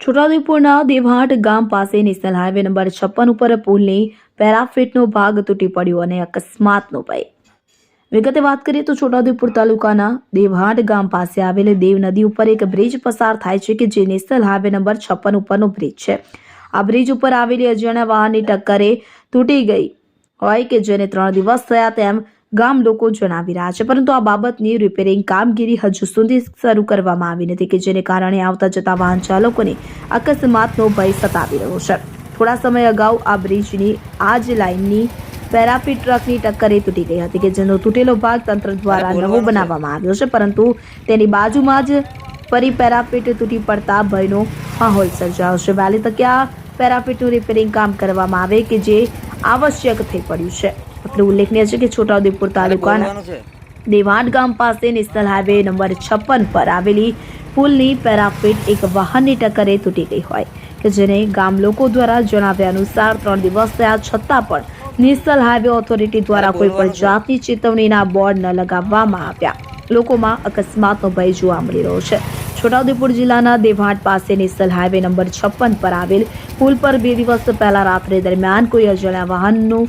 છોટાઉદેપુરના દેવાટ ગામ પાસે national highway number છપ્પન ઉપર પુલની પેરાફિટનો ભાગ તૂટી પડ્યો અને અકસ્માતનો ભય. વિગતે વાત કરીએ તો છોટાઉદેપુર તાલુકાના દેવાટ ગામ પાસે આવેલી દેવ નદી ઉપર એક બ્રિજ પસાર થાય છે કે જે નેશનલ હાઈવે નંબર છપ્પન ઉપરનો બ્રિજ છે. આ બ્રિજ ઉપર આવેલી અજાણ્યા વાહનની ટક્કરે તૂટી ગઈ હોય કે જેને ત્રણ દિવસ થયા તેમ ગામ લોકો જણાવી રહ્યા છે. પરંતુ આ બાબતની રિપેરિંગ કામગીરી હજુ સુધી શરૂ કરવામાં આવી નથી કે જેને કારણે આવતા જતા વાહન ચાલકોને અકસ્માતનો ભય સતાવી રહ્યો છે. થોડા સમય અગાઉ આ બ્રિજની આ જ લાઇનની પેરાફિટ ટ્રકની ટક્કરે તૂટી ગઈ હતી કે જેનો તૂટેલો ભાગ તંત્ર દ્વારા નવો બનાવવામાં આવ્યો છે. પરંતુ તેની બાજુમાં જ ફરી પેરાપીટ તૂટી પડતા ભયનો માહોલ સર્જાયો છે. વહેલી તકે આ પેરાપીટનું રિપેરિંગ કામ કરવામાં આવે કે જે આવશ્યક થઈ પડ્યું છે. અત્રે ઉલ્લેખનીય છે કે છોટાઉદેપુર તાલુકાના દેવાડ ગામ પાસે નેશનલ હાઈવે નંબર છપ્પન પર આવેલી પુલની પેરાફિટ એક વાહનની ટક્કરે તૂટી ગઈ હોય કે જેને ગામ લોકો દ્વારા જણાવ્યા અનુસાર ત્રણ દિવસ થયા છતાં પણ નેશનલ હાઈવે ઓથોરિટી દ્વારા કોઈ પણ જાતની ચેતવણીના બોર્ડ ન લગાવવામાં આવ્યા. લોકોમાં અકસ્માતનો ભય જોવા મળી રહ્યો છે. છોટાઉદેપુર જિલ્લાના દેવાટ પાસે નેશનલ હાઈવે નંબર છપ્પન પર આવેલ પુલ પર બે દિવસ પહેલા રાત્રે દરમિયાન કોઈ અજાણ્યા વાહનનું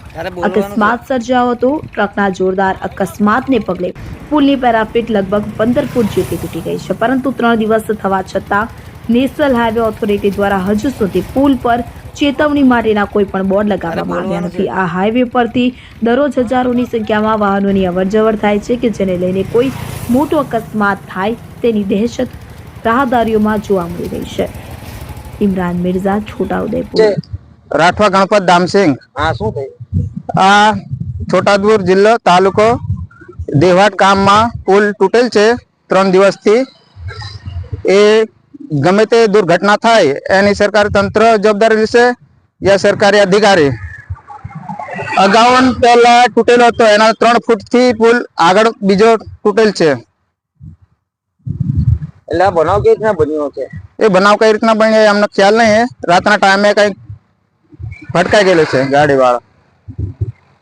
અકસ્માત સર્જાયો હતો. ટ્રકના જોરદાર અકસ્માતને પગલે પુલની પેરાફિટ લગભગ પંદર ફૂટ જેટલી તૂટી ગઈ છે. પરંતુ ત્રણ દિવસ થવા છતાં નેશનલ હાઈવે ઓથોરિટી દ્વારા હજુ સુધી પુલ પર ચેતવણી માટેના કોઈ પણ બોર્ડ લગાવવામાં આવ્યા નથી. આ હાઈવે પરથી દરરોજ હજારોની સંખ્યામાં વાહનોની અવરજવર થાય છે કે જેને લઈને કોઈ મોટો અકસ્માત થાય તેની દહેશત રાહદારીઓમાં જોવા મળી રહી છે. ઇમરાન મિર્ઝા છોટાઉદેપુર. રાઠવા ગણપત દામસિંગ હા શું થયું? આ છોટાઉદેપુર જિલ્લો તાલુકો દેવાટ ગામમાં પુલ તૂટેલ છે ત્રણ દિવસથી. એ ગમે તે દુર્ઘટના થાય એની સરકારી તંત્ર જવાબદારી લેશે યા સરકારી અધિકારી? અગાઉ પહેલા તૂટેલો હતો એના ત્રણ ફૂટથી પુલ આગળ બીજો તૂટેલ છે. એટલે આ બનાવ કઈ રીતના બન્યો છે? એ બનાવ કઈ રીતના બન્યો અમને ખ્યાલ નહીં રાતના ટાઈમે કઈ ભટકાઈ ગયેલો છે ગાડી વાળા